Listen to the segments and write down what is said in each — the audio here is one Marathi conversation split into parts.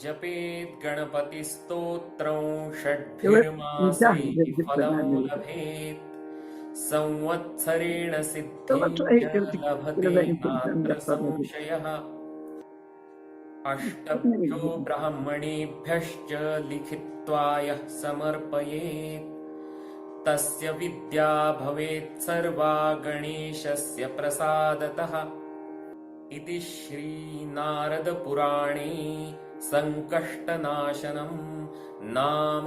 जपेत् गणपतिस्तोत्रं षड्भिर्मासैः फलं लभेत् संवत्सरेण सिद्धिं लभते नात्र संशयः अष्टभ्यो ब्राह्मणेभ्यश्च लिखित्वा यः समर्पयेत्। तस्य विद्या भवेत् सर्वा गणेशस्य प्रसादतः। इति श्रीनारदपुराणे सङ्कष्टनाशनं नाम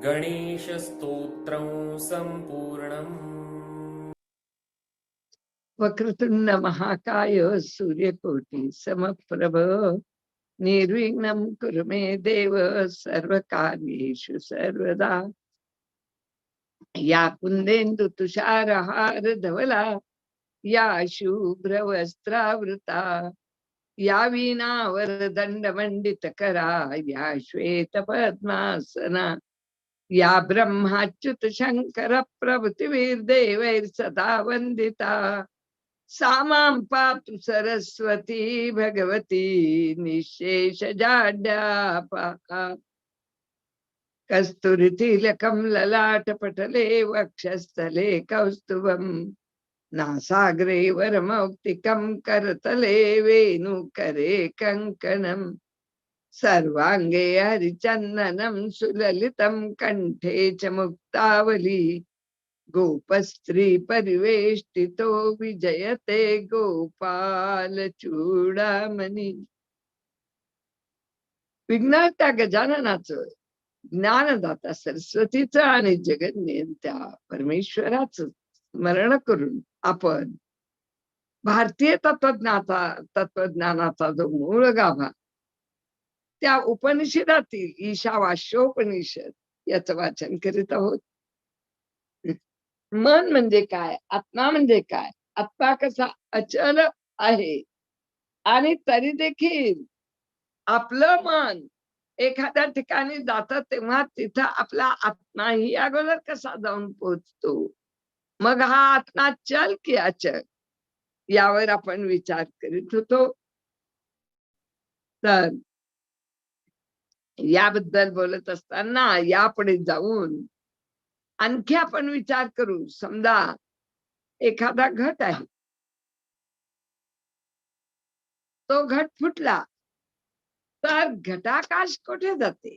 गणेशस्तोत्रं सम्पूर्णम्। वक्रतुंड महाकाय सूर्यकोटि समप्रभ निर्विघ्नं कुरु मे देव सर्वकार्येषु सर्वदा। या कुन्देन्दु तुषारहार धवला या शुभ्रवस्त्रावृता या करा या श्वेतपद्मासना या ब्रह्माच्युत शंकर प्रभृतिभिर्देवैर्सदा वन्दिता। वंदिता सामां पातु सरस्वती भगवती निःशेषजाड्यापा कस्तुरितिलकं ललाटपटले वक्षस्थले कौस्तुभम्। नासाग्रे वरमौक्तिकं करतले वेणुकरे कङ्कणम् सर्वाङ्गे हरिचन्दनं सुललितं कण्ठे च मुक्तावली। गोपस्त्री परिवेष्टितो विजयते गोपालचूडामणी। विघ्नाच्या गजाननाचं ज्ञानदाता सरस्वतीचं आणि जगन्यंत्या परमेश्वराचं स्मरण करून आपण भारतीय तत्वज्ञाचा तत्वज्ञानाचा जो मूळ गाभा त्या उपनिषदातील ईशावास्योपनिषद याच वाचन करीत आहोत. मन म्हणजे काय? आत्मा म्हणजे काय? आत्मा कसा अचल आहे? आणि तरी देखील आपलं मन एखाद्या ठिकाणी जात तेव्हा तिथं आपला आत्माही अगोदर कसा जाऊन पोहोचतो मग हा आत्मा चल की अचल यावर आपण विचार करीत होतो. तर याबद्दल बोलत असताना यापुढे जाऊन आणखी आपण विचार करू. समजा एखादा घट आहे. तो घट फुटला तर घटाकाश कुठे जाते?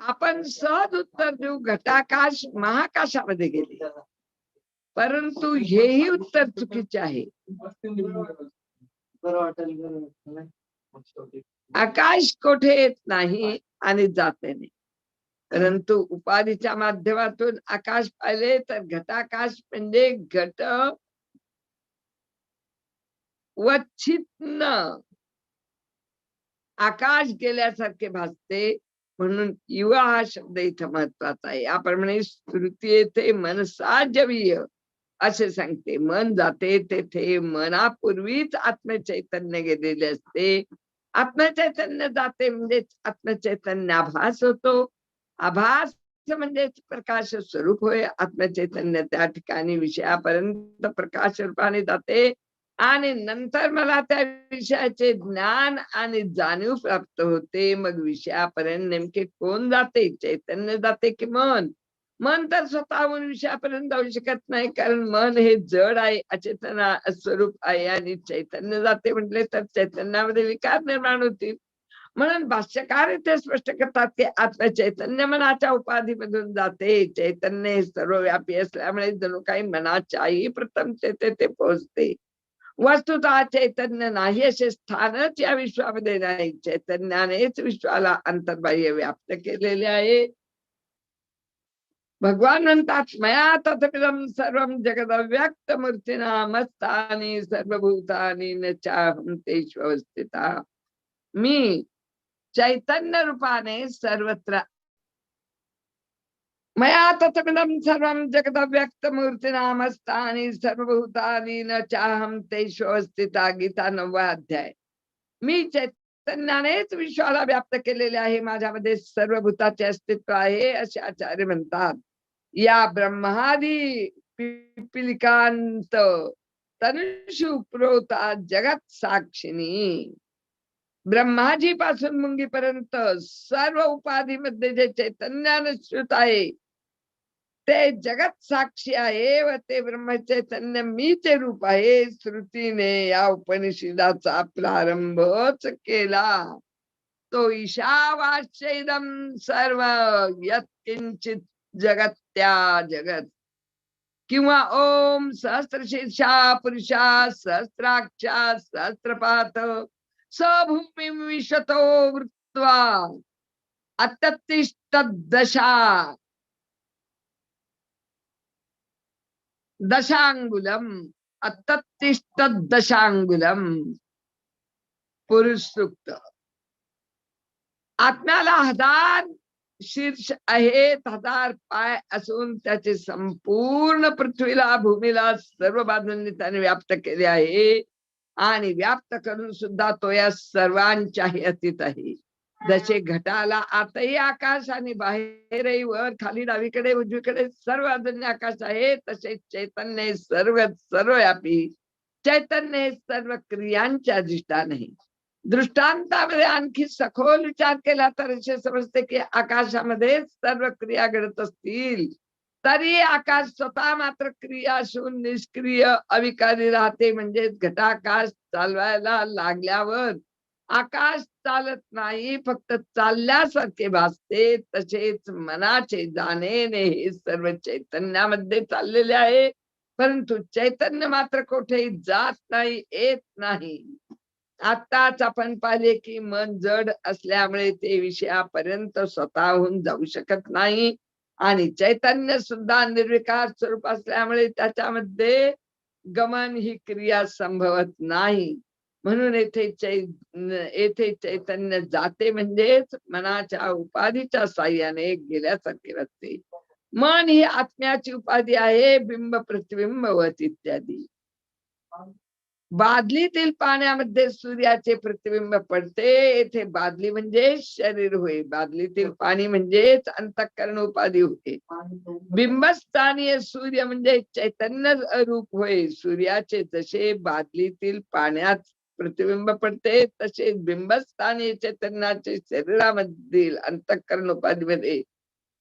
आपण सहज उत्तर देऊ घटाकाश महाकाशामध्ये गेले. परंतु हेही उत्तर चुकीचे आहे. आकाश कोठे येत नाही आणि जाते नाही. परंतु उपाधीच्या माध्यमातून आकाश पाहिले तर घटाकाश म्हणजे घट व छिन्न आकाश गेल्यासारखे भासते म्हणून युवा हा शब्द इथं महत्त्वाचा आहे. याप्रमाणे श्रुती येथे मनसा जवीय असे सांगते. मन जाते तेथे मनापूर्वीच आत्मचैतन्य गेलेले असते. आत्मचैतन्य जाते म्हणजेच आत्मचैतन्याभास होतो. आभास म्हणजेच प्रकाश स्वरूप होय. आत्मचैतन्य त्या ठिकाणी विषयापर्यंत प्रकाश रूपाने जाते. आणि नंतर मला त्या विषयाचे ज्ञान आणि जाणीव प्राप्त होते. मग विषयापर्यंत नेमके कोण जाते? चैतन्य जाते की मन? मन तर स्वतःहून विषयापर्यंत जाऊ शकत नाही कारण मन हे जड आहे अचेतन स्वरूप आहे आणि चैतन्य जाते म्हटले तर चैतन्यामध्ये विकार निर्माण होतील. म्हणून भाष्यकार इथे स्पष्ट करतात की आत्म चैतन्य मनाच्या उपाधीमधून जाते. चैतन्य हे सर्वव्यापी असल्यामुळे जणू काही मनाच्याही प्रथम तेथे ते पोहोचते. वस्तुतः चैतन्य नाही असे स्थानच या विश्वामध्ये नाही चैतन्यानेच विश्वाला अंतर्बाह्य व्याप्त केलेले आहे. भगवान म्हणतात मया तथमिदम सर्व जगद व्यक्त मूर्तीना मस्तानी सर्वभूतानी न चाहंतेश्वस्थिता मी चैतन्य रूपाने सर्वत्र मया तथमिदम सर्व जगद व्यक्त मूर्तीना न चाहं तेष्वस्थिता गीता नववा अध्याय मी चैतन्यानेच विश्वाला व्याप्त केलेले आहे. माझ्यामध्ये सर्व भूताचे अस्तित्व आहे असे आचार्य म्हणतात. या ब्रह्मादी पिपिलिकांत तनुषु प्रोता जगत साक्षिणी. ब्रह्माजी पासून मुंगीपर्यंत सर्व उपाधीमध्ये जे चैतन्यानुश्रुत आहे ते जगत साक्षी आहे व ते ब्रह्मचैतन्य मीचे रूप आहे. श्रुतीने या उपनिषदाचा प्रारंभच केला. तो ईशावास्यदम सर्व यत्किंचित जगत्या जगत. किंवा ओम सहस्त्रशीर्षा पुरुषा सहस्राक्षा सहस्त्रपात सभूमी विशतो वृत्वा अत्यतिष्ठ दशांगुलम अत्यतिष्ठ दशांगुलम पुरुष सूक्त आत्म्याला हजार शीर्ष आहेत हजार पाय असून त्याचे संपूर्ण पृथ्वीला भूमीला सर्व बाजूंनी त्याने व्याप्त केले आहे आणि व्याप्त करून सुद्धा तो या सर्वांच्याही अतीत आहे जसे घटाला आतही आकाश आणि बाहेरही वर खाली डावीकडे उजवीकडे सर्व आकाश आहे तसे चैतन्य सर्व सर्व व्यापी चैतन्य सर्व क्रियांचे अधिष्ठान आहे. दृष्टांतामध्ये आणखी सखोल विचार केला तर असे समजते की आकाशामध्ये सर्व क्रिया घडत असतील. तरी आकाश स्वतः मात्र क्रिया शून निष्क्रिय अविकारी राहते. म्हणजेच घटाकाश चालवायला लागल्यावर आकाश चालत नाही फक्त चालल्यासारखे भासते तसेच मनाचे जाणेने हे सर्व चैतन्यामध्ये चाललेले आहे. परंतु चैतन्य मात्र कुठेही जात नाही येत नाही. आताच आपण पाहिले की मन जड असल्यामुळे ते विषयापर्यंत स्वतःहून जाऊ शकत नाही. आणि चैतन्य सुद्धा निर्विकार स्वरूप असल्यामुळे त्याच्यामध्ये गमन ही क्रिया संभवत नाही. म्हणून येथे चै येथे चैतन्य जाते म्हणजेच मनाच्या उपाधीच्या साह्याने गेल्यासारखे वाटते मन ही आत्म्याची उपाधी आहे बिंब प्रतिबिंब वत इत्यादी. बादलीतील पाण्यामध्ये सूर्याचे प्रतिबिंब पडते येथे बादली म्हणजे शरीर होय. बादलीतील पाणी म्हणजेच अंतःकरण उपाधी होते. बिंबस्थानीय सूर्य म्हणजे चैतन्य रूप होय. सूर्याचे जसे बादलीतील पाण्यात प्रतिबिंब पडते तसे बिंबस्थानी चैतन्याचे शरीरामधील अंतःकरण उपाधीमध्ये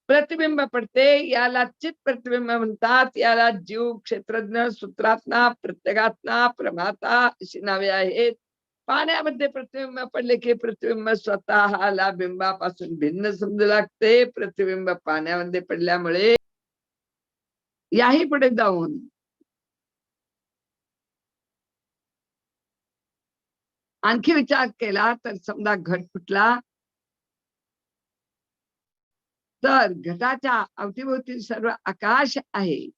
प्रतिबिंब पडते. याला चित प्रतिबिंब म्हणतात. याला जीव क्षेत्रज्ञ सूत्रात्मा प्रत्येगात्मा प्रमाता अशी नावे आहेत. पाण्यामध्ये प्रतिबिंब पडले की प्रतिबिंब स्वतःला बिंबापासून भिन्न समजू लागते. प्रतिबिंब पाण्यामध्ये पडल्यामुळे याही पुढे जाऊन आणखी विचार केला तर समजा घट फुटला. तर घटाच्या अवतीभोवती सर्व आकाश आहे.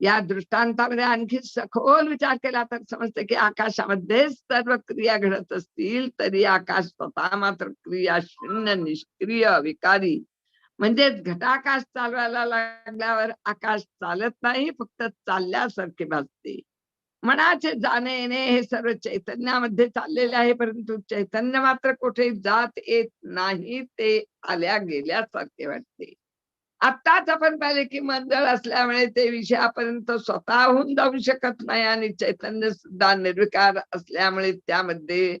या दृष्टांतामध्ये आणखी सखोल विचार केला तर समजते की आकाशामध्ये सर्व क्रिया घडत असतील तरी आकाश स्वतः मात्र क्रिया शून्य निष्क्रिय विकारी. म्हणजेच घटाकाश चालवायला लागल्यावर आकाश चालत नाही फक्त चालल्यासारखे भासते. मनाचे जाणे येणे हे सर्व चैतन्यामध्ये चाललेले आहे परंतु चैतन्य मात्र कुठे जात येत नाही ते आल्या गेल्यासारखे वाटते. आत्ताच आपण पाहिले की मंडळ असल्यामुळे ते विषयापर्यंत स्वतःहून जाऊ शकत नाही आणि चैतन्य सुद्धा निर्विकार असल्यामुळे त्यामध्ये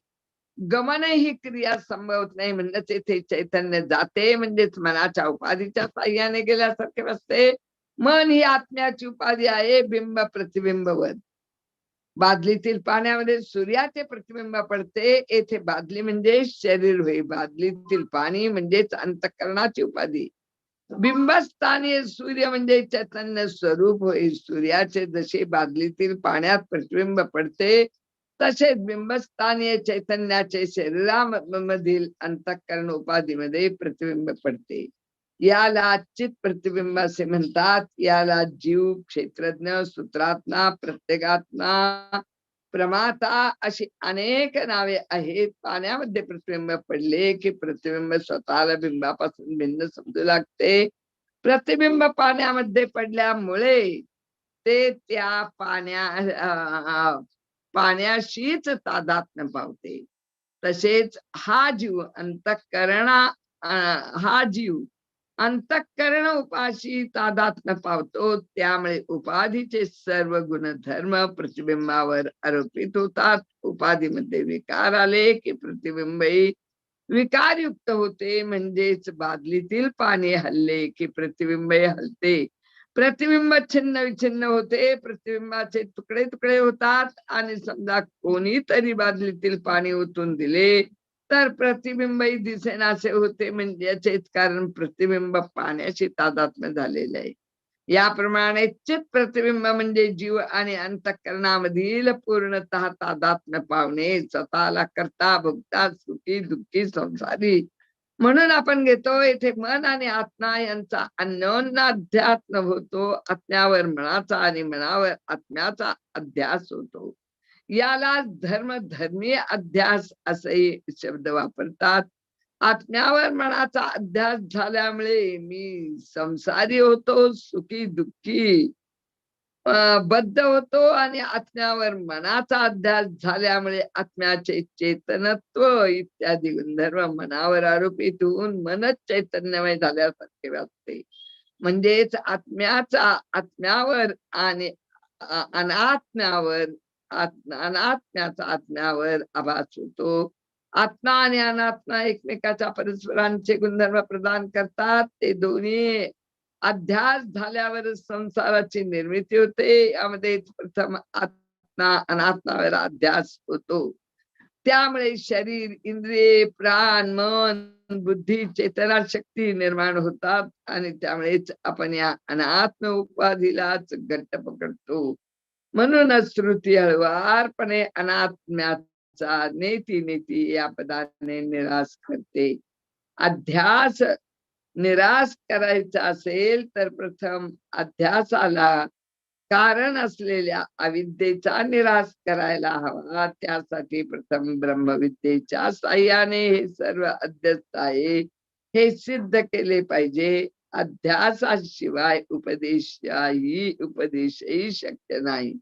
गमन ही क्रिया संभवत नाही. म्हणजेच येथे चैतन्य जाते म्हणजेच मनाच्या उपाधीच्या साह्याने गेल्यासारखे असते मन ही आत्म्याची उपाधी आहे बिंब प्रतिबिंबवत. बादलीतील पाण्यामध्ये सूर्याचे प्रतिबिंब पडते. येथे बादली म्हणजे शरीर होय. बादलीतील पाणी म्हणजेच अंतकरणाची उपाधी. बिंबस्थानी सूर्य म्हणजे चैतन्य स्वरूप होय. सूर्याचे जसे बादलीतील पाण्यात प्रतिबिंब पडते तसेच बिंबस्थानीय चैतन्याचे शरीरामधील अंतःकरण उपाधीमध्ये प्रतिबिंब पडते. याला चित प्रतिबिंब असे म्हणतात याला जीव क्षेत्रज्ञ सूत्रात्मा प्रत्येकात्मा प्रमाता अशी अनेक नावे आहेत. पाण्यामध्ये प्रतिबिंब पडले की प्रतिबिंब स्वतःला बिंबापासून भिन्न समजू लागते. प्रतिबिंब पाण्यामध्ये पडल्यामुळे ते त्या पाण्या पाण्याशीच तादात्म्य पावते. तसेच हा जीव अंतकरणा हा जीव अंतःकरण उपाशी तादात्म्य पावतो. त्यामुळे उपाधीचे सर्व गुणधर्म प्रतिबिंबावर आरोपित होतात. उपाधीमध्ये विकार आले की प्रतिबिंबही विकारयुक्त होते. म्हणजेच बादलीतील पाणी हल्ले की प्रतिबिंबही हलते. प्रतिबिंब छिन्न विछिन्न होते. प्रतिबिंबाचे तुकडे तुकडे होतात. आणि समजा कोणीतरी बादलीतील पाणी ओतून दिले तर प्रतिबिंबही दिसेनासे होते. म्हणजे याचेच कारण प्रतिबिंब पाण्याशी तादात्म्य झालेले आहे. याप्रमाणे चित प्रतिबिंब म्हणजे जीव आणि अंतकरणामधील पूर्णतः तादात्म्य पावणे स्वतःला करता भोगता सुखी दुःखी संसारी. म्हणून आपण घेतो येथे मन आणि आत्मा यांचा अन्योन्याध्यात्म होतो. आत्म्यावर मनाचा आणि मनावर आत्म्याचा अध्यास होतो. याला धर्म धर्मीय अध्यास असे शब्द वापरतात. आत्म्यावर मनाचा अध्यास झाल्यामुळे मी संसारी होतो सुखी दुःखी बद्ध होतो आणि आत्म्यावर मनाचा अध्यास झाल्यामुळे आत्म्याचे चेतनत्व इत्यादी गुणधर्म मनावर आरोपित होऊन मनच चैतन्यमय झाल्यासारखे वाटते. म्हणजेच आत्म्याचा आत्म्यावर आणि अनात्म्यावर अनात्म्याचा आत्म्यावर आभास होतो. आत्मा आणि अनात्मा एकमेकाच्या परस्परांचे गुणधर्म प्रदान करतात. ते दोन्ही अध्यास झाल्यावर संसाराची निर्मिती होते. यामध्ये प्रथम आत्मा अनात्मावर अध्यास होतो. त्यामुळे शरीर इंद्रिय प्राण मन बुद्धी चेतना शक्ती निर्माण होतात. आणि त्यामुळेच आपण या अनात्म उपाधीलाच घट्ट पकडतो. म्हणूनच श्रुती हळवारपणे अनात्म्याचा नेती नेती या पदाने निराश करते अध्यास निराश करायचा असेल तर प्रथम अध्यासाला कारण असलेल्या अविद्येचा निराश करायला हवा त्यासाठी प्रथम ब्रह्मविद्येच्या साह्याने हे सर्व अध्यस्त आहे हे सिद्ध केले पाहिजे अध्यासाशिवाय उपदेशाही उपदेशही शक्य नाही.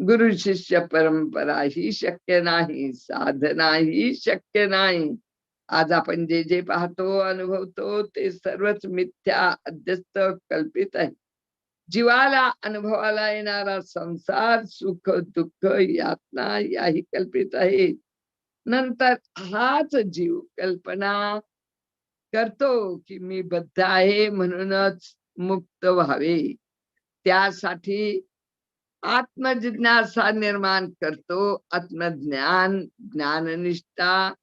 गुरु शिष्य परंपरा ही शक्य नाही. साधना ही शक्य नाही. आज आपण जे जे पाहतो अनुभवतो ते सर्वच मिथ्या अध्यस्त कल्पित आहे. जीवाला अनुभवाला येणारा संसार सुख दुःख यातना याही कल्पित आहे. नंतर हाच जीव कल्पना करतो की मी बद्ध आहे म्हणूनच मुक्त व्हावे. त्यासाठी आत्मजिज्ञासा निर्माण करतो आत्मज्ञान ज्ञाननिष्ठा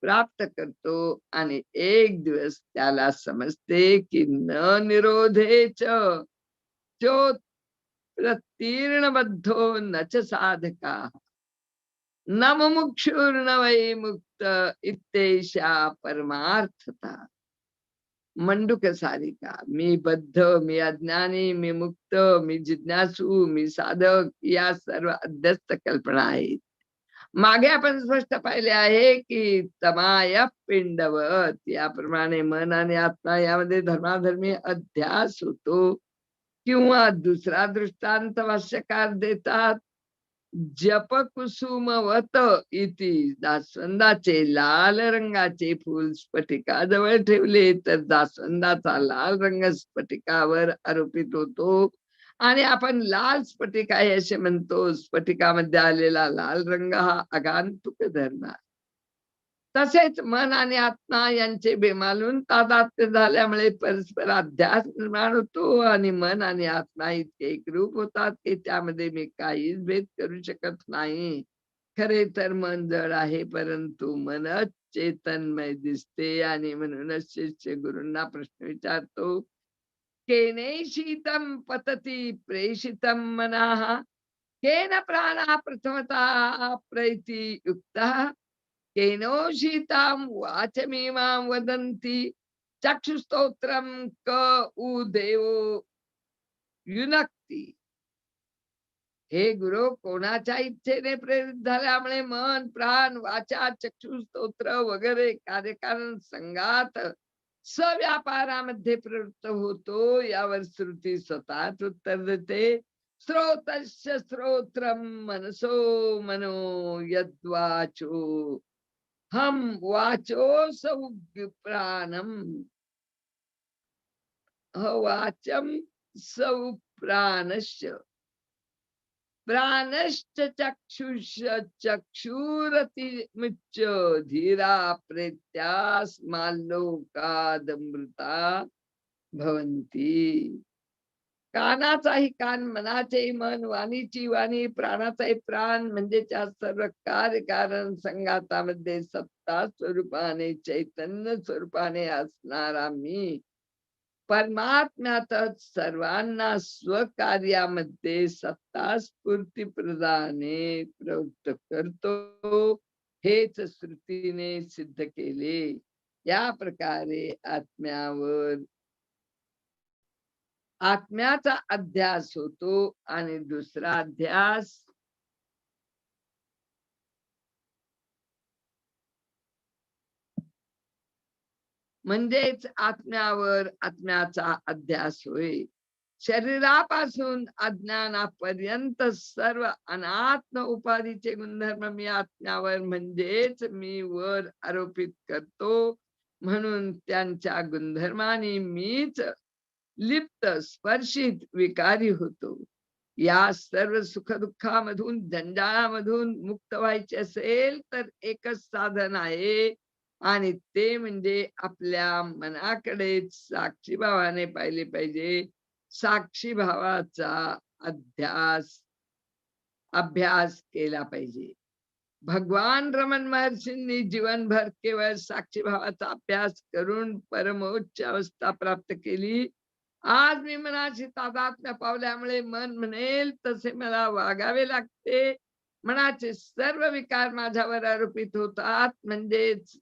प्राप्त करतो आणि एक दिवस त्याला समजते की न निरोधेच. तो प्रतीर्णबद्धो न नच साधका. न मुमुक्षुर्न वै मुक्त इत्येषा परमार्थता. मंडुक सारिका. मी बद्ध मी अज्ञानी मी मुक्त मी जिज्ञासू मी साधक या सर्व अध्यस्त कल्पना आहेत. मागे आपण स्पष्ट पाहिले आहे की तमाय पिंडवत याप्रमाणे मन आणि आत्मा यामध्ये धर्माधर्मी अध्यास होतो. किंवा दुसरा दृष्टांत भाष्यकार देतात जपकुसुमवत इति जास्वंदाचे लाल रंगाचे फूल स्फटिकाजवळ ठेवले तर जास्वंदाचा लाल रंग स्फटिकावर आरोपित होतो आणि आपण लाल स्फटिक आहे असे म्हणतो स्फटिकामध्ये आलेला लाल रंग हा अगांतुक धरणार आहे. तसेच मन आणि आत्मा यांचे बेमालून तादात्म्य झाल्यामुळे परस्पर अध्यास निर्माण होतो आणि मन आणि आत्मा इतके एकरूप होतात की त्यामध्ये मी काहीच भेद करू शकत नाही. खरे तर मन जड आहे परंतु मनच चेतनमय दिसते आणि म्हणूनच शिष्य गुरूंना प्रश्न विचारतो केने शीतम पतती प्रेषितम मनाः? केन प्राणः प्रथमतः प्रैती युक्त? केनोषितां वाचमीमां वदन्ति। चक्षुस्तोत्रं क उ देवो। युनक्ती। हे गुरु कोणाच्या इच्छेने प्रेरित झाल्यामुळे मन प्राण वाचा चक्षु स्तोत्र वगैरे कार्यकारण संघात सव्यापारामध्ये प्रवृत्त होतो. यावर श्रुती स्वतःच उत्तर देते. श्रोतस्य श्रोत्रम मनसो मनो यद्वाचो। हम वाचो सौ प्राणम वाचम सौ प्राणश्च। प्राणश्च चक्षुष चक्षुरति मुच्च धीरा प्रेत्यास्माल्लोकादमृता भवन्ति। कानाचाही कान मनाचेही मन वाणीची वाणी प्राणाचाही प्राण म्हणजे त्या सर्व कार्यकारण संघातामध्ये सत्ता स्वरूपाने चैतन्य स्वरूपाने असणारा मी परमात्म्यातच सर्वांना स्वकार्यामध्ये सत्ता स्फूर्ती प्रदाने प्रवृत्त करतो. हेच श्रुतीने सिद्ध केले. या प्रकारे आत्म्यावर आत्म्याचा अध्यास होतो आणि दुसरा अध्यास म्हणजेच आत्म्यावर आत्म्याचा अध्यास होय. शरीरापासून अज्ञानापर्यंत सर्व अनात्म उपाधीचे गुणधर्म मी आत्म्यावर म्हणजेच मी वर आरोपित करतो. म्हणून त्यांच्या गुणधर्माने मीच लिप्त स्पर्शित विकारी होतो. या सर्व सुखदुःखामधून जंजाळामधून मुक्त व्हायचे असेल तर एकच साधन आहे आणि ते म्हणजे आपल्या मनाकडे साक्षी भावाने पाहिले पाहिजे. साक्षी भावाचा अध्यास अभ्यास केला पाहिजे. भगवान रमण महर्षींनी जीवनभर केवळ साक्षी भावाचा अभ्यास करून परमोच्च अवस्था प्राप्त केली. आज मी मनाची तादात्म्य पावल्यामुळे मन म्हणेल तसे मला वागावे लागते. मनाचे सर्व विकार माझ्यावर आरोपित होतात. म्हणजेच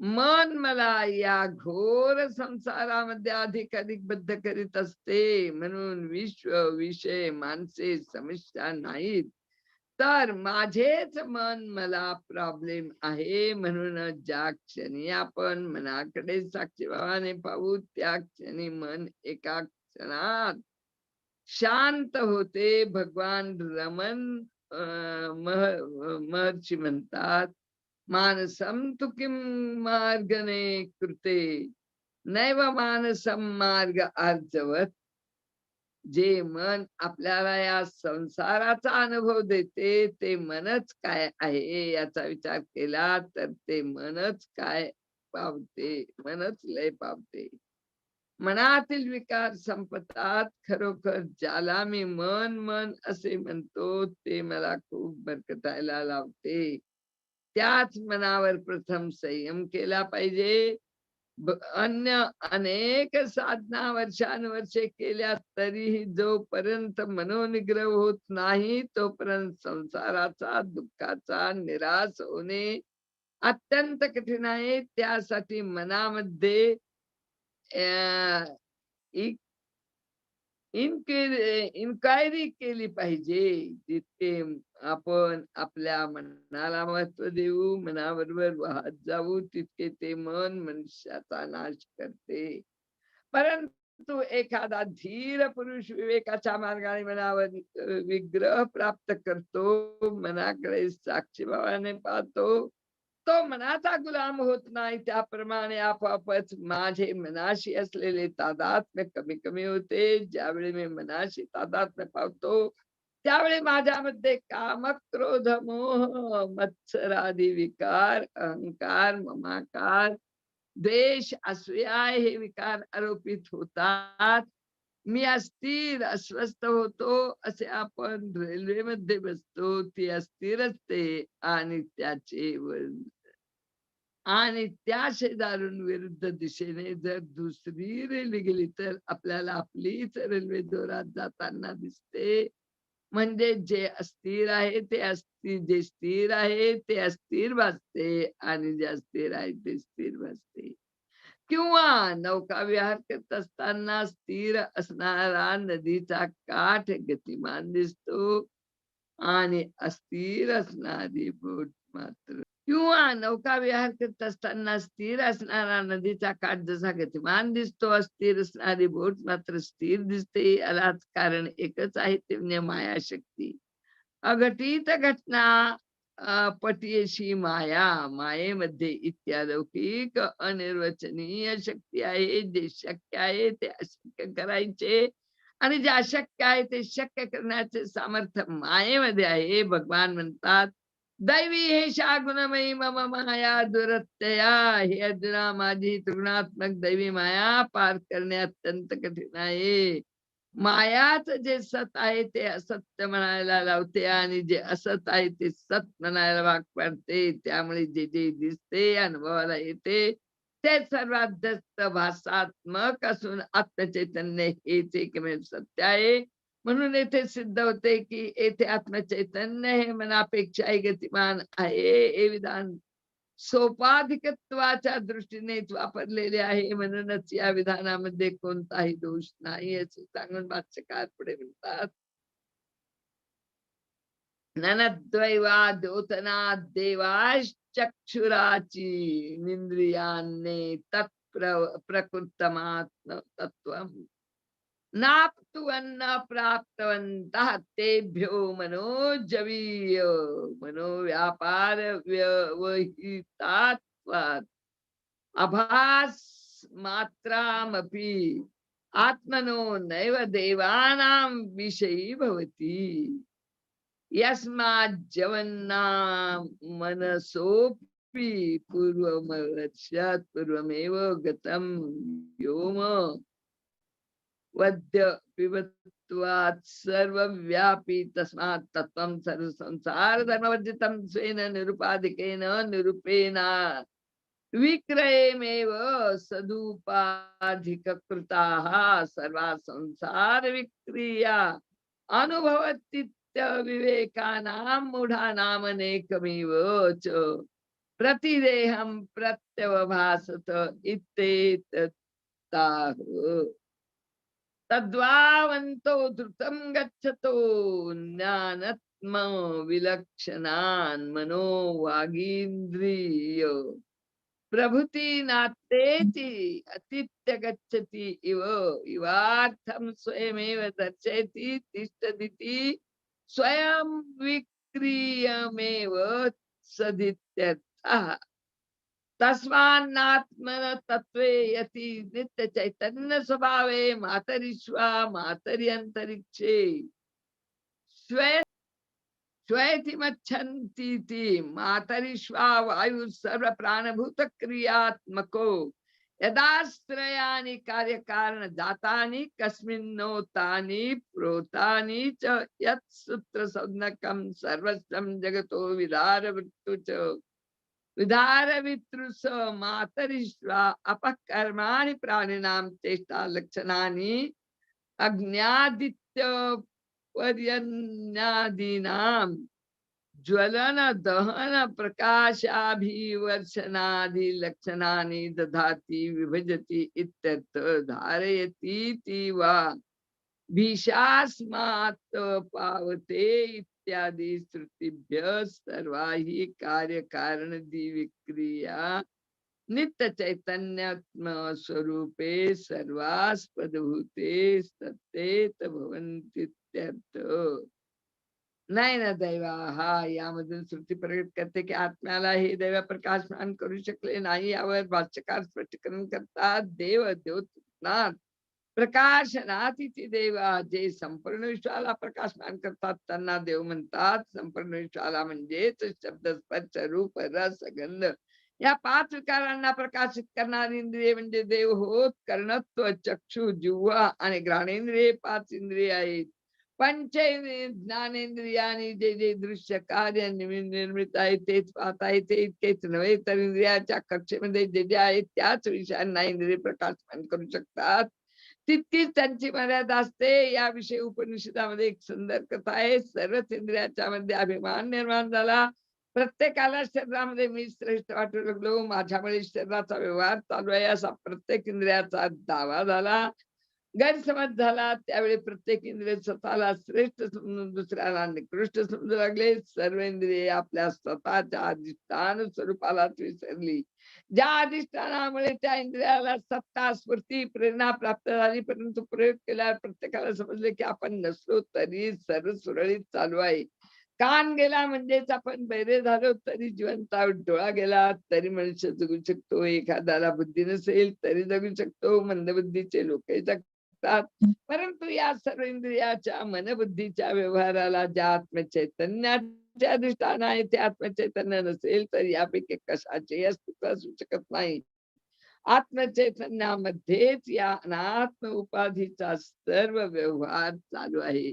मन मला या घोर संसारामध्ये अधिक अधिक बद्ध करीत असते. म्हणून विश्व विषय माणसे समस्या नाहीत. तर माझेच मन मला प्रॉब्लेम आहे म्हणूनच ज्या क्षणी आपण मनाकडे साक्षी भावाने पाहू त्या क्षणी मन एका क्षणात शांत होते. भगवान रमन महर्षी म्हणतात मानसम तु किम मार्गने कृते? नैव मानसम मार्ग अर्जवत जे मन आपल्याला या संसाराचा अनुभव देते ते मनच काय आहे याचा विचार केला तर ते मनच काय पावते मनच लय पावते. मनातील विकार संपतात खरोखर ज्याला मी मन मन असे म्हणतो ते मला खूप बरकतायला लावते. त्याच मनावर प्रथम संयम केला पाहिजे. अन्य अनेक साधना वर्षानुवर्षे केल्या तरीही जोपर्यंत मनोनिग्रह होत नाही तोपर्यंत संसाराचा दुःखाचा निराश होणे अत्यंत कठीण आहे. त्यासाठी मनामध्ये इन्क्वायरी केली पाहिजे जितके आपण आपल्या मनाला महत्त्व देऊ मनाबरोबर वाहत जाऊ तितके ते मन मनुष्याचा नाश करते. परंतु एखादा धीर पुरुष विवेकाच्या मार्गाने मनावर विग्रह प्राप्त करतो मनाकडे साक्षी भावाने पाहतो तो मनाचा गुलाम होत नाही त्याप्रमाणे आपोआपच माझे मनाशी असलेले तादात्म्य कमी कमी होते ज्यावेळी मी मनाशी तादात्म्य पावतो त्यावेळी माझ्यामध्ये काम क्रोध मोह मत्सरादी विकार अहंकार ममाकार द्वेष असूया हे विकार आरोपित होतात मी अस्थिर अस्वस्थ होतो असे आपण रेल्वेमध्ये बसतो ती अस्थिर असते आणि त्याचे वर- आणि त्या शेजारून विरुद्ध दिशेने जर दुसरी रेल्वे गेली तर आपल्याला आपलीच रेल्वे जोरात जाताना दिसते. म्हणजे जे अस्थिर आहे ते अस्थिर जे स्थिर आहे ते अस्थिर भासते आणि जे अस्थिर आहे ते स्थिर भासते. किंवा नौका विहार करत असताना स्थिर असणारा नदीचा काठ गतिमान दिसतो आणि अस्थिर असणारी बोट मात्र किंवा नौका विहार करत असताना स्थिर असणारा नदीचा काठ जसा गतिमान दिसतो अस्थिर असणारी बोट मात्र स्थिर दिसते. यालाच कारण एकच आहे ते म्हणजे मायाशक्ती. अघटित घटना पटियशी पटीयशी माया मायेमध्ये इत्यालौकिक अनिर्वचनीय शक्ती आहे जे शक्य आहे ते अशक्य करायचे. आणि जे अशक्य आहे ते शक्य करण्याचे सामर्थ्य मायेमध्ये आहे भगवान म्हणतात. दैवी हे गुणमयी मम माया दुरत्तया हे अर्जुना माझी त्रिगुणात्मक दैवी माया पार करणे अत्यंत कठीण आहे. मायाच जे सत आहे ते असत्य म्हणायला लावते आणि जे असत आहे ते सत म्हणायला भाग पाडते त्यामुळे जे जे दिसते अनुभवाला येते ते सर्वात जास्त भासात्मक असून आत्मचैतन्य हेच एकमेव सत्य आहे. म्हणून येथे सिद्ध होते की येथे आत्मचैतन्य हे मनापेक्षाही गतिमान आहे. हे विधान सोपाधिकत्वाच्या दृष्टीनेच वापरलेले आहे. म्हणूनच या विधानामध्ये कोणताही दोष नाही असे सांगून भाष्यकार पुढे म्हणतात. ननद्वैवा द्योतना देवाश्चक्षुराची निंद्रियान्ने तत्प्र प्रकृतमात्म तत्व नाप्तुवन्न प्राप्तवन्तः तेभ्यो मनोजवीय मनोव्यापार व्यवहितात्वात्। अभास मात्रामपि आत्मनो नैव देवानां विषयी भवति। यस्माज्जवन्ना मनसोऽपि पूर्वमवर्षात् पूर्वमेव गतं व्योम। वद्य पिबत्वात् सर्वव्यापी तस्मात् तत्त्वं सर्वसंसार धर्मवर्जितं स्वेन निरुपाधिकेन निरूपेण विक्रयमेव सदुपाधिककृताः सर्वा संसार विक्रिया अनुभवतीत्यविवेकानां मूढानामनेकमेव च प्रतिदेहं प्रत्यवभासत इत्येतत्ताः तद्वावन्तो द्रुतं गच्छतो ज्ञानत्म विलक्षणान् मनो वागीन्द्रिय प्रभृती नात्तेति अतीत्य गच्छति इव इवार्थं स्वयमेव दर्शयति तिष्ठदिति स्वयं विक्रियमेव सदित्यर्थः। तस्मान्नात्मनतत्वे यति नित्य चैतन्य स्वभावे मातरिश्वा मातर्यन्तरिक्षे। श्वेति मच्छन्तीति मातरिश्वा वायु सर्व प्राणभूत क्रियात्मको यदाश्रयानि कार्यकारण जातानि कस्मिन्नो तानि प्रोतानि च यत् सूत्र सर्वस्वं जगतो विदारवृत्तु च। विदार वितृस मातरिश्वा अपकर्माणि प्राणिनां चेष्टा लक्षणानि अग्न्यादित्य पर्यन्यादीनाम ज्वलन दहन प्रकाशाभिवर्षणादि लक्षणानि दधाति विभजति इत्यर्थ धारयतीति वा भीषास्मात् पावते इत्यादी श्रुतिभ्य सर्वा ही कार्य कारण विक्रिया नित्य चैतन्यात्म स्वरूपे सर्वास्पदभूते सत्तेत भवंतीत्यर्थ नाही ना दैवा हा यामधून श्रुती प्रकट करते की आत्म्याला हे दैव प्रकाशमान करू शकले नाही यावर भाष्यकार स्पष्टीकरण करतात देव देवनाथ प्रकाशनातिथी देवा जे संपूर्ण विश्वाला प्रकाशमान करतात त्यांना देव म्हणतात. संपूर्ण विश्वाला म्हणजेच शब्द स्पर्श रूप रस गंध. या पाच विकारांना प्रकाशित करणारी इंद्रिय म्हणजे देव होत कर्णत्व चक्षु जिव्हा आणि घ्राणेंद्रिय. पाच इंद्रिय आहेत. पंचेंद्रिय ज्ञानेंद्रियाने जे जे दृश्य कार्य निर्मित आहे तेच पाहता ते इतकेच नव्हे तर इंद्रियाच्या कक्षेमध्ये जे जे आहेत त्याच विषयांना इंद्रिय प्रकाशमान करू शकतात. तितकीच त्यांची मर्यादा असते. याविषयी उपनिषदामध्ये एक सुंदर कथा आहे. सर्वच इंद्रियाच्या मध्ये अभिमान निर्माण झाला. प्रत्येकाला शरीरामध्ये मी श्रेष्ठ वाटू लागलो. माझ्यामुळे शरीराचा व्यवहार चालू आहे. असा प्रत्येक इंद्रियाचा दावा झाला. गैरसमज झाला त्यावेळी प्रत्येक इंद्रिय स्वतःला श्रेष्ठ समजून दुसऱ्याला निकृष्ट समजू लागले. सर्व इंद्रिय आपल्या स्वतःच्या अधिष्ठान स्वरूपालाच विसरली. ज्या अधिष्ठानामुळे त्या इंद्रियाला सत्ता स्फूर्ती प्रेरणा प्राप्त झाली परंतु प्रयोग केल्यावर प्रत्येकाला समजले की आपण नसलो तरी सर्व सुरळीत चालू आहे. कान गेला म्हणजेच आपण बैरे झालो तरी जिवंत डोळा गेला तरी मनुष्य जगू शकतो. एखाद्याला बुद्धी नसेल तरी जगू शकतो. मंदबुद्धीचे लोक जगतात. परंतु या सर्व इंद्रियाच्या मनबुद्धीच्या व्यवहाराला ज्या आत्मचैतन्याचे अधिष्ठान आहे ते आत्मचैतन्य नसेल तर यापैकी कशाचे अस्तित्व असू शकत नाही. आत्मचैतन्यामध्येच या अनात्म उपाधीचा सर्व व्यवहार चालू आहे.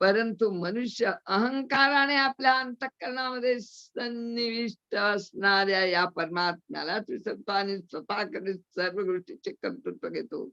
परंतु मनुष्य अहंकाराने आपल्या अंतःकरणामध्ये सन्निविष्ट असणाऱ्या या परमात्म्यालाच विसरतो आणि स्वतःकडे सर्व गोष्टीचे कर्तृत्व घेतो.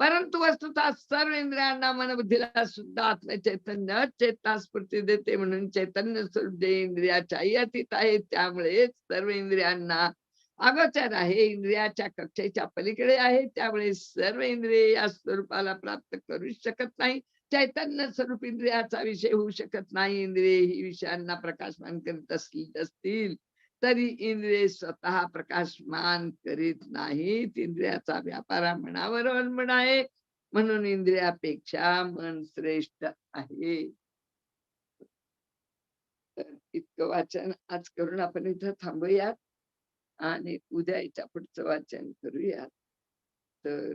परंतु वस्तुतः सर्व इंद्रियांना मनबुद्धीला सुद्धा आत्मचैतन्य चेतना स्फूर्ती देते म्हणून चैतन्य स्वरूप जे इंद्रियाच्याही अतीत आहे त्यामुळे सर्व इंद्रियांना अगोचर आहे. इंद्रियाच्या कक्षेच्या पलीकडे आहे. त्यामुळे सर्व इंद्रिय या स्वरूपाला प्राप्त करू शकत नाही. चैतन्य स्वरूप इंद्रियाचा विषय होऊ शकत नाही. इंद्रिय ही विषयांना प्रकाशमान करीत असली असतील. तरी इंद्रिय स्वतः प्रकाशमान करीत नाहीत. इंद्रियाचा व्यापार मनावर अवलंबून आहे. म्हणून इंद्रियापेक्षा मन श्रेष्ठ आहे. तर इतकं वाचन आज करून आपण इथं थांबूयात आणि उद्या याच्या पुढचं वाचन करूयात. तर